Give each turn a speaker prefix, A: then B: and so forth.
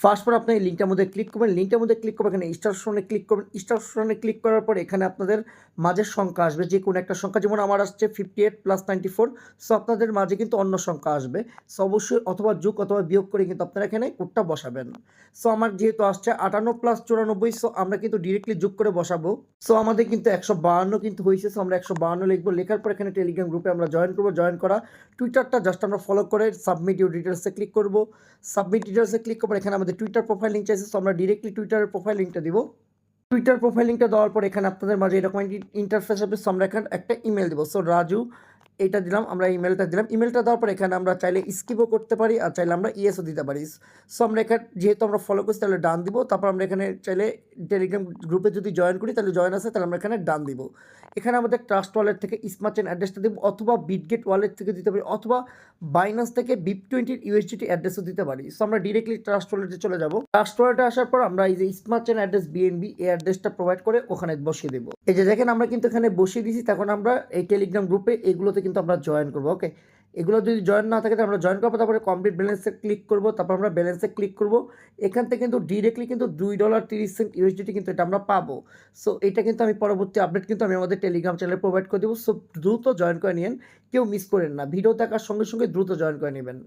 A: First পর আপনি এই লিঙ্কটার মধ্যে ক্লিক করবেন। লিঙ্কটার মধ্যে ক্লিক করবেন, এখানে স্টার অপশনে ক্লিক করবেন। স্টার অপশনে ক্লিক করার পর এখানে আপনাদের মাঝের সংখ্যা আসবে, যে কোনো একটা সংখ্যা। যেমন আমার আসছে fifty eight plus ninety four so আপনাদের মাঝে কিন্তু অন্য সংখ্যা আসবে। সো অবশ্যই অথবা যোগ অথবা বিয়োগ করে কিন্তু আপনারা এখানে কোডটা বসাবেন। সো আমার যেহেতু আসছে আটান্ন প্লাস চুরানব্বই সো আমরা কিন্তু ডিরেক্টলি যোগ করে বসাবো। সো আমাদের কিন্তু একশো বাহান্ন কিন্তু হয়েছে সো আমরা একশো বাহান্ন লিখব। লেখার পর এখানে টেলিগ্রাম গ্রুপে আমরা জয়েন করব। জয়েন করা টুইটারটা জাস্ট আমরা ফলো করে সাবমিট ইউর ডিটেলসে ক্লিক করব। সাবমিট ডিটেলসে ক্লিক করব এখানে আমাদের টুইটার প্রোফাইল লিঙ্ক চাইছে সো আমরা ডিরেক্টলি টুইটারের প্রোফাইল লিঙ্কটা দিব। টুইটার প্রোফাইল লিঙ্কটা দেওয়ার পর এখানে আপনাদের মাঝে এরকম ইন্টারফেস হবে সো আমরা এখানে একটা ইমেল দেবো। সো রাজু এটা দিলাম, আমরা ইমেলটা দিলাম। ইমেলটা দেওয়ার পর এখানে আমরা চাইলে স্কিপও করতে পারি আর চাইলে আমরা ইএসও দিতে পারি। সো আমরা এখানে যেহেতু আমরা ফলো করছি, তাহলে ডান দিব। তারপর আমরা এখানে চাইলে টেলিগ্রাম গ্রুপে যদি জয়েন করি, তাহলে জয়েন আছে, তাহলে আমরা এখানে ডান দিব। এখানে আমাদের ট্রাস্ট ওয়ালেট থেকে স্মার্ট চেন অ্যাড্রেসটা দিব, অথবা বিটগেট ওয়ালেট থেকে দিতে পারি, অথবা বাইনান্স থেকে বিপ টোয়েন্টির ইউএসডিটি অ্যাড্রেসও দিতে পারি। সো আমরা ডিরেক্টলি ট্রাস্ট ওয়ালেটে চলে যাব। ট্রাস্ট ওয়ালেটে আসার পর আমরা এই যে স্মার্ট চেন অ্যাড্রেস বিএনবি এই অ্যাড্রেসটা প্রোভাইড করে ওখানে বসিয়ে দেবো। এই যে দেখেন, আমরা কিন্তু এখানে বসিয়ে দিয়েছি, তখন আমরা এই টেলিগ্রাম গ্রুপে এগুলোতে কিন্তু আমরা জয়েন করব ওকে এগুলো যদি জয়েন না থাকে, তাহলে আমরা জয়েন করব, তারপরে কমপ্লিট ব্যালেন্সে ক্লিক করব, তারপর আমরা ব্যালেন্সে ক্লিক করব। এখান থেকে কিন্তু ডিরেক্টলি কিন্তু দুই ডলার তিরিশ সেন্ট ইউএসডিটি কিন্তু এটা আমরা পাবো। সো এটা কিন্তু আমি পরবর্তী আপডেট কিন্তু আমি আমাদের টেলিগ্রাম চ্যানেলে প্রোভাইড করে দেবো। সো দ্রুত জয়েন করে নিন কেউ মিস করেন না। ভিডিও দেখার সঙ্গে সঙ্গে দ্রুত জয়েন করে নেবেন।